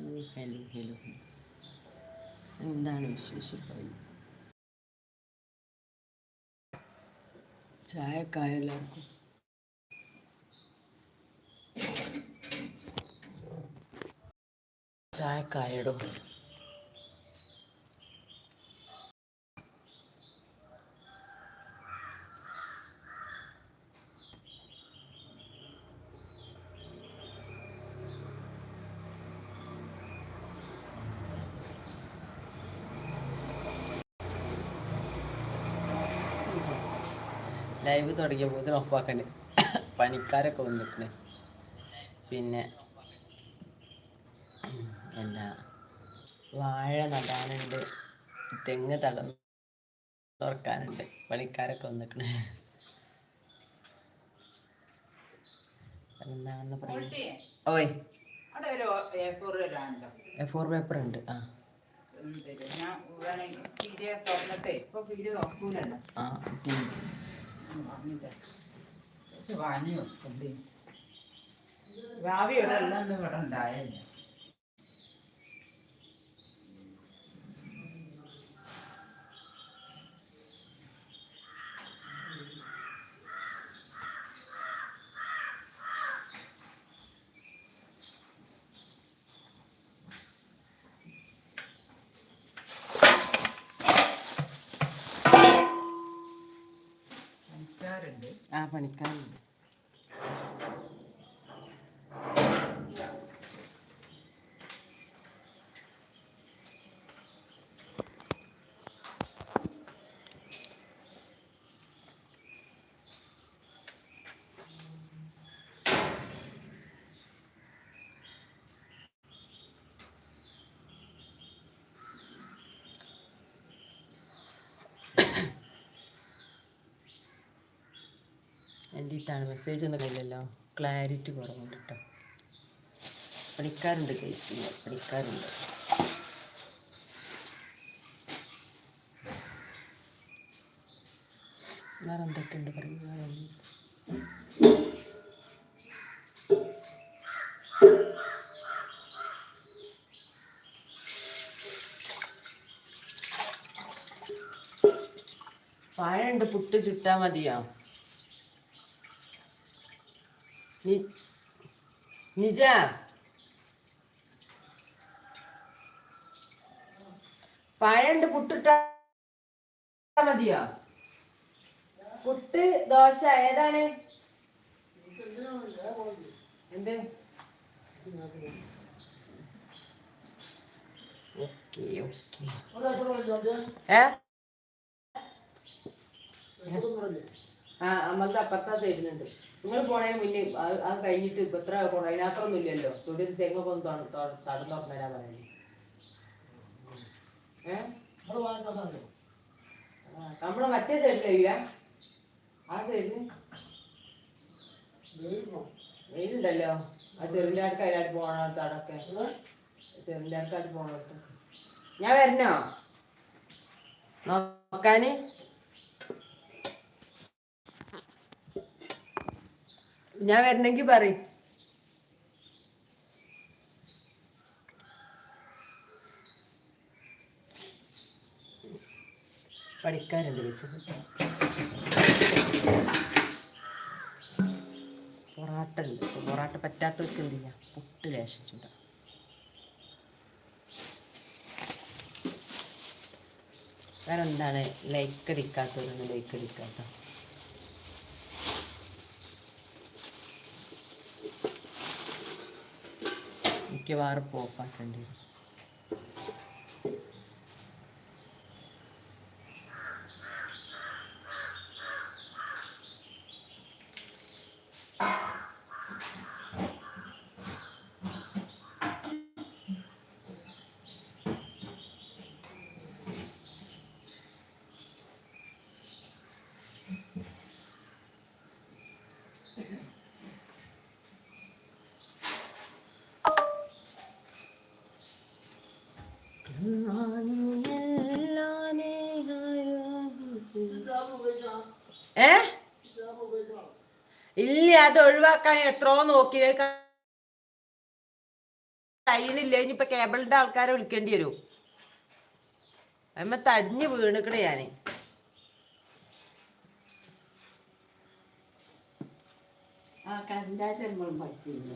હેલું હેલું હેલું. હેલું ઊંડાણ વિશે શીખવ્યું ચાય કાય લાગુ. ચાય કાયડો. ലൈവ് തുടങ്ങിയപ്പോൾ ഇതിന് ഒപ്പാക്കണ്ട് പണിക്കാരൊക്കെ വന്നിട്ടുണ്ട് പിന്നെ എന്നാ എന്താ വാഴ നടാനുണ്ട്. തെങ്ങ് തട തുറക്കാനുണ്ട്. പണിക്കാരൊക്കെ വന്നിട്ടുണ്ട് എന്താണെന്ന് പറയുന്നത് ഓയ്. എ ഫോർ പേപ്പർ ഉണ്ട്. ആ? ഞാൻ തുറന്നിട്ടേ. ഇപ്പൊ പീഡിയ നോക്കൂലല്ലോ ആ ടി ഉം, വാങ്ങിയിട്ട്. കുറച്ച് വാങ്ങി വെക്കണ്ടേ ഇവിടെ എല്ലാം ഇവിടെ ഉണ്ടായല്ല പണിക്കാരുണ്ട്. ആ പണിക്കാരുണ്ട്. ഇത്താണ് മെസ്സേജ് ഒന്നും കയ്യിലല്ലോ ക്ലാരിറ്റി കുറവുണ്ട് കേട്ടോ പഠിക്കാറുണ്ട് കേസ് പഠിക്കാറുണ്ട് വേറെ എന്തൊക്കെയുണ്ട് പറയുന്നത് വാഴ ഉണ്ട് പുട്ട് ചുട്ടാൽ മതിയോ? നിജ. പഴണ്ട് പുട്ടിട്ടാ മതിയോ? പുട്ട് ദോശ ഏതാണ്? എന്ത്? Okay okay. ഏ? ആ നമ്മളത് അപ്പുറത്താ സൈഡിലുണ്ട്. നിങ്ങൾ പോണതിന് മുന്നേ അത് അത് കഴിഞ്ഞിട്ട് ഇപ്പൊ എത്ര പോണം? അതിനകത്തൊന്നും ഇല്ലല്ലോ. തൊടി തെങ്ങൊക്കെ ഒന്ന് തൊ- തൊ- തടം തുറന്നേരാ പറയുന്നത് നമ്മളെ മറ്റേ സൈഡിലില്ല ആ സൈഡിൽ വെയിലുണ്ടല്ലോ. ആ ചെറിന്റെ അടുക്ക് അതിനായിട്ട് പോണടുത്ത് അടക്കെ ചെറിന്റെ അടുക്കായിട്ട് പോണടുത്ത് ഞാൻ വരണോ? നോക്കാന്? ഞാൻ വരണമെങ്കിൽ പറയും. പഠിക്കാറുണ്ട് പൊറാട്ട ഉണ്ട് പൊറാട്ട പറ്റാത്തവർക്ക് എന്ത് ചെയ്യാം? പുട്ട് ലേശിച്ചുണ്ട് വേറെ എന്താണ് ലൈക്ക് അടിക്കാത്തവരൊന്നും ലൈക്ക് അടിക്കാത്ത वार पोपी ഏ? ഇല്ല അത് ഒഴിവാക്കാൻ എത്രയോ നോക്കി. കഴിയണില്ല ഇനിയിപ്പൊ കേബിളിന്റെ ആൾക്കാരെ വിളിക്കേണ്ടി വരും. അമ്മ തടിഞ്ഞു വീണിക്കണേ ഞാൻ. കണ്ടാൽ പറ്റില്ല